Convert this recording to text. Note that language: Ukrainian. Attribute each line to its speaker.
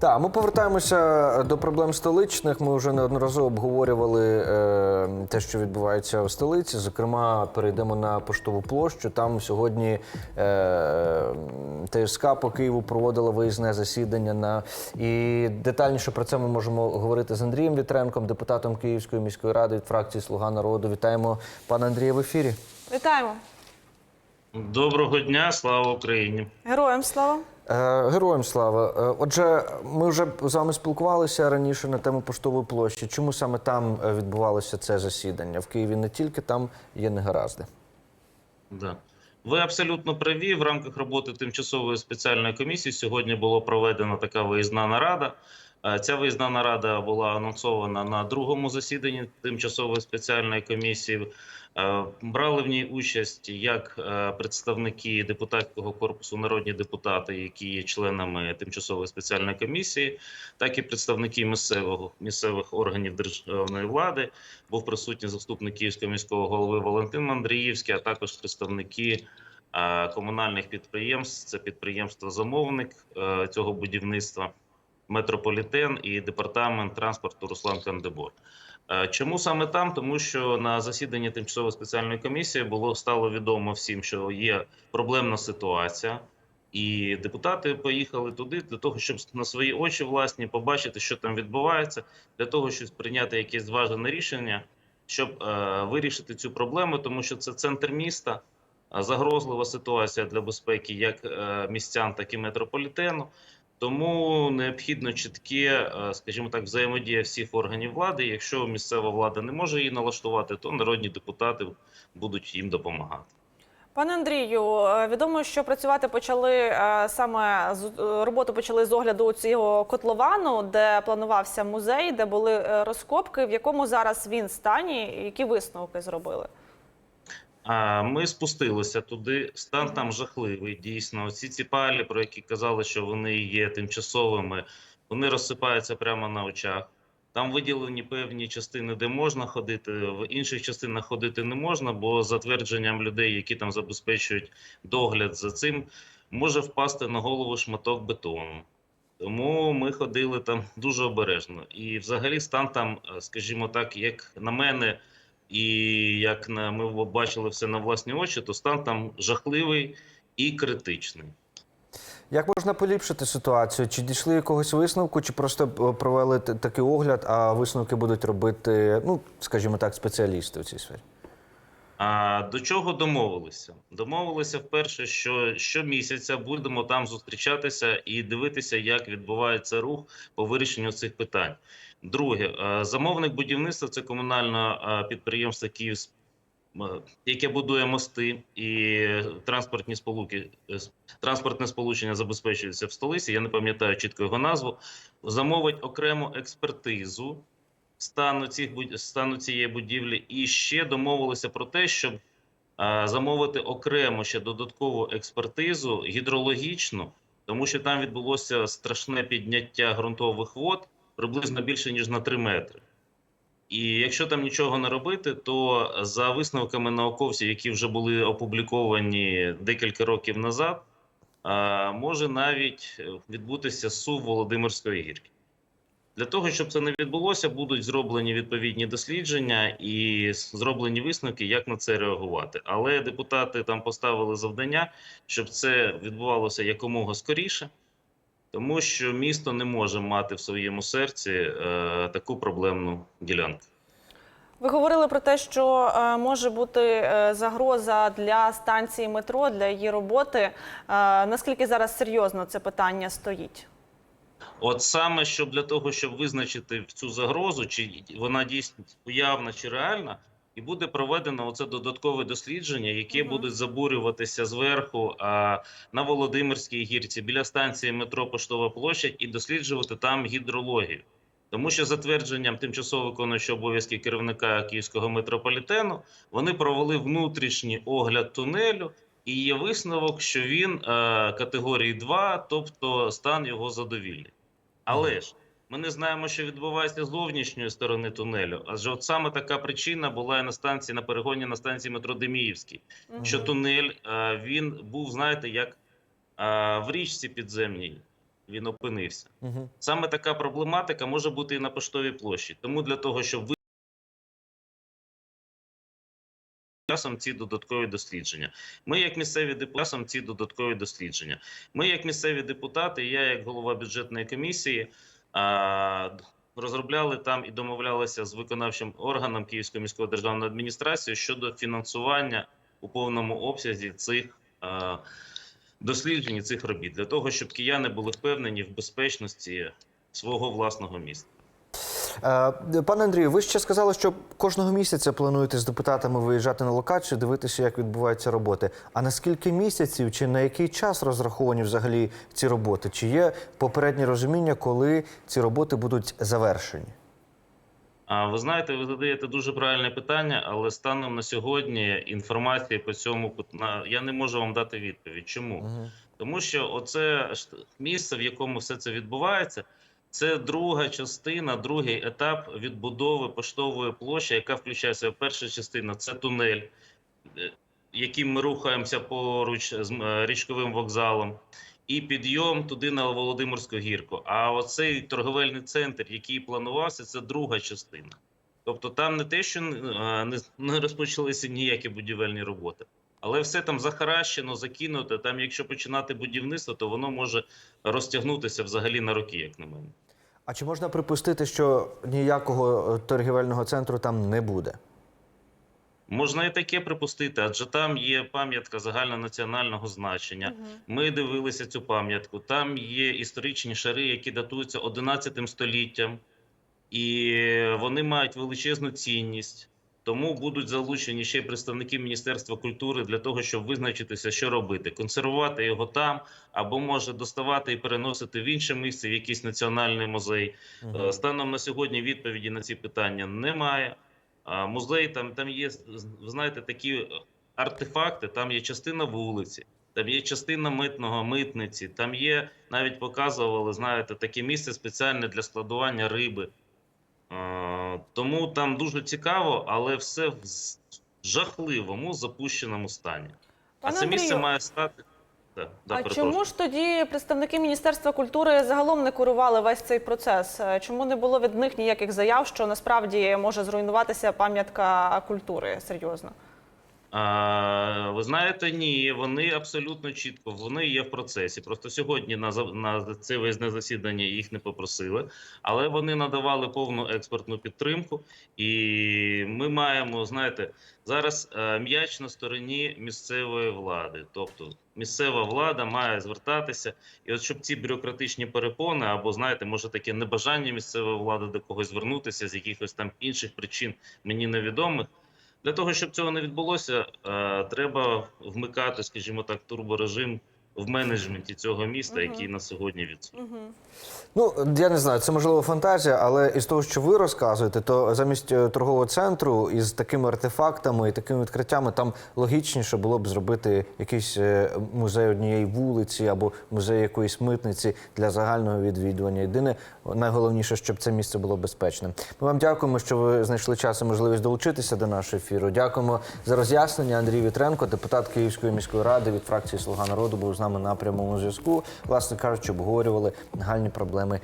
Speaker 1: Так, ми повертаємося до проблем столичних. Ми вже неодноразово обговорювали е, те, що відбувається у столиці. Зокрема, перейдемо на поштову площу. Там сьогодні е, ТСК по Києву проводила виїзне засідання. На і детальніше про це ми можемо говорити з Андрієм Вітренком, депутатом Київської міської ради від фракції Слуга народу. Вітаємо пана Андрія в ефірі.
Speaker 2: Вітаємо!
Speaker 3: Доброго дня, слава Україні.
Speaker 2: Героям слава!
Speaker 1: Е, Героям слава. Е, Отже, ми вже з вами спілкувалися раніше на тему поштової площі. Чому саме там е, відбувалося це засідання? В Києві не тільки там є негаразди.
Speaker 3: Да. Ви абсолютно праві. В рамках роботи тимчасової спеціальної комісії сьогодні було проведена така виїзна нарада. Е, Ця виїзна нарада була анонсована на другому засіданні тимчасової спеціальної комісії. Е, Брали в ній участь як е, представники депутатського корпусу, народні депутати, які є членами тимчасової спеціальної комісії, так і представники місцевого місцевих органів державної влади. Був присутній заступник Київського міського голови Валентин Мандріївський, а також представники комунальних підприємств. Це підприємство замовник цього будівництва. Метрополітен і департамент транспорту Руслан Кандебор. Е, Чому саме там? Тому що на засіданні тимчасової спеціальної комісії було стало відомо всім, що є проблемна ситуація, і депутати поїхали туди для того, щоб на свої очі власні побачити, що там відбувається, для того, щоб прийняти якесь зважене рішення, щоб е, вирішити цю проблему, тому що це центр міста, е, загрозлива ситуація для безпеки як е, містян, так і метрополітену. Тому необхідно чітке, е, скажімо так, взаємодія всіх органів влади. Якщо місцева влада не може її налаштувати, то народні депутати будуть їм допомагати.
Speaker 2: Пане Андрію, е, відомо, що працювати почали е, саме з роботу почали з огляду цього котловану, де планувався музей, де були розкопки. В якому зараз він стані, які висновки зробили?
Speaker 3: А ми спустилися туди. Стан там жахливий. Дійсно, всі ці палі, про які казали, що вони є тимчасовими, вони розсипаються прямо на очах. Там виділені певні частини, де можна ходити, в інших частинах ходити не можна, бо за твердженням людей, які там забезпечують догляд за цим, може впасти на голову шматок бетону. Тому ми ходили там дуже обережно. І взагалі стан там, е, скажімо так, як на мене, і як на ми бачили все на власні очі, то стан там жахливий і критичний.
Speaker 1: Як можна поліпшити ситуацію? Чи дійшли якогось висновку, чи просто е, провели такий огляд, а висновки будуть робити, ну скажімо так, спеціалісти у цій сфері?
Speaker 3: А до чого домовилися? Домовилися вперше, що щомісяця будемо там зустрічатися і дивитися, як відбувається рух по вирішенню цих питань. Друге, е, замовник будівництва це комунальне е, підприємство Київ, яке будує мости і транспортні сполуки. е, Транспортне сполучення забезпечується в столиці. Я не пам'ятаю чітко його назву. Замовить окрему експертизу стану цих стану цієї будівлі, і ще домовилися про те, щоб замовити окремо ще додаткову експертизу гідрологічну, тому що там відбулося страшне підняття ґрунтових вод приблизно більше ніж на 3 метри. І якщо там нічого не робити, то за висновками науковців, які вже були опубліковані декілька років назад, може навіть відбутися сув Володимирської гірки. Для того, щоб це не відбулося, будуть зроблені відповідні дослідження і зроблені висновки, як на це реагувати. Але депутати там поставили завдання, щоб це відбувалося якомога скоріше, тому що місто не може мати в своєму серці е, таку проблемну ділянку.
Speaker 2: Ви говорили про те, що е, може бути е, загроза для станції метро, для її роботи. Е, наскільки зараз серйозно це питання стоїть?
Speaker 3: От саме щоб для того, щоб визначити цю загрозу, чи вона дійсно уявна чи реальна, і буде проведено оце додаткове дослідження, яке
Speaker 2: Мгм.
Speaker 3: будуть забурюватися зверху а, на Володимирській гірці біля станції метро Поштова площадь і досліджувати там гідрологію. Тому що за твердженням тимчасово виконуючого обов'язки керівника київського метрополітену вони провели внутрішній огляд тунелю, і є висновок, що він е, категорії 2, тобто стан його задовільний. Але ж ми не знаємо, що відбувається з зовнішньої сторони тунелю. Адже от саме така причина була і на станції на перегоні на станції метро Деміївський,
Speaker 2: Мгм.
Speaker 3: що тунель е, він був, знаєте, як е, в річці підземній. він опинився.
Speaker 1: Угу.
Speaker 3: Саме така проблематика може бути і на поштовій площі. Тому для того, щоб ви часом ці додаткові дослідження. Ми, як місцеві депутати, ці додаткові дослідження. Ми, як місцеві депутати, я, як голова бюджетної комісії, розробляли там і домовлялися з виконавчим органом Київської міської державної адміністрації щодо фінансування у повному обсязі цих. Досліджень цих робіт для того, щоб кияни були впевнені в безпечності свого власного міста.
Speaker 1: Е, Пане Андрію, ви ще сказали, що кожного місяця плануєте з депутатами виїжджати на локацію, дивитися, як відбуваються роботи. А на скільки місяців чи на який час розраховані взагалі ці роботи? Чи є попереднє розуміння, коли ці роботи будуть завершені?
Speaker 3: А ви знаєте, ви задаєте дуже правильне питання, але станом на сьогодні інформації по цьому я не можу вам дати відповідь. Чому? Тому що оце місце, в якому все це відбувається, це друга частина, другий етап відбудови поштової площі, яка включає себе перша частина це тунель, е, яким ми рухаємося поруч з е, річковим вокзалом, і підйом туди на Володимирську гірку. А оцей торговельний центр, який планувався, це друга частина. Тобто там не те, що е, не розпочалися ніякі будівельні роботи. Але все там захаращено, закинуто. Там, якщо починати будівництво, то воно може розтягнутися взагалі на роки, як на мене.
Speaker 1: А чи можна припустити, що ніякого е, торгівельного центру там не буде?
Speaker 3: Можна і таке припустити, адже там є пам'ятка загальнонаціонального значення. Ми дивилися цю пам'ятку. Там є історичні шари, які датуються 11 століттям, і вони мають величезну цінність. Тому будуть залучені ще й представники Міністерства культури для того, щоб визначитися, що робити: консервувати його там, або може доставати і переносити в інше місце, в якийсь національний музей. Е, Станом на сьогодні відповіді на ці питання немає. А Музей там, там є, знаєте, такі артефакти. Там є частина вулиці, там є частина митного митниці. Там є навіть показували, знаєте, таке місце спеціальне для складування риби. Тому там дуже цікаво, але все в жахливому запущеному стані. А
Speaker 2: Пане
Speaker 3: це місце
Speaker 2: Андрію,
Speaker 3: має стати. Да, да,
Speaker 2: а чому ж тоді представники Міністерства культури загалом не курували весь цей процес? Е, Чому не було від них ніяких заяв, що насправді може зруйнуватися пам'ятка культури серйозно?
Speaker 3: Ви знаєте, ні, вони абсолютно чітко вони є в процесі. Просто сьогодні на на це виїзне засідання їх не попросили, але вони надавали повну експертну підтримку. І ми маємо, знаєте, зараз е, м'яч на стороні місцевої влади. Тобто місцева влада має звертатися, і от щоб ці бюрократичні перепони, або знаєте, може таке небажання місцевої влади до когось звернутися з якихось там інших причин мені невідомих. Для того, щоб цього не відбулося, е, треба вмикати, скажімо так, турборежим в менеджменті цього міста, який на сьогодні відсутній.
Speaker 2: Угу.
Speaker 1: Ну, я не знаю, це можливо фантазія, але із того, що ви розказуєте, то замість е, торгового центру із такими артефактами і такими відкриттями там логічніше було б зробити якийсь е, музей однієї вулиці або музей якоїсь митниці для загального відвідування. Єдине, найголовніше, щоб це місце було безпечним. Ми вам дякуємо, що ви знайшли час і можливість долучитися до нашого ефіру. Дякуємо за роз'яснення. Андрій Вітренко, депутат Київської міської ради від фракції Слуга народу, був з нами на прямому зв'язку. Власне кажучи, обговорювали нагальні проблеми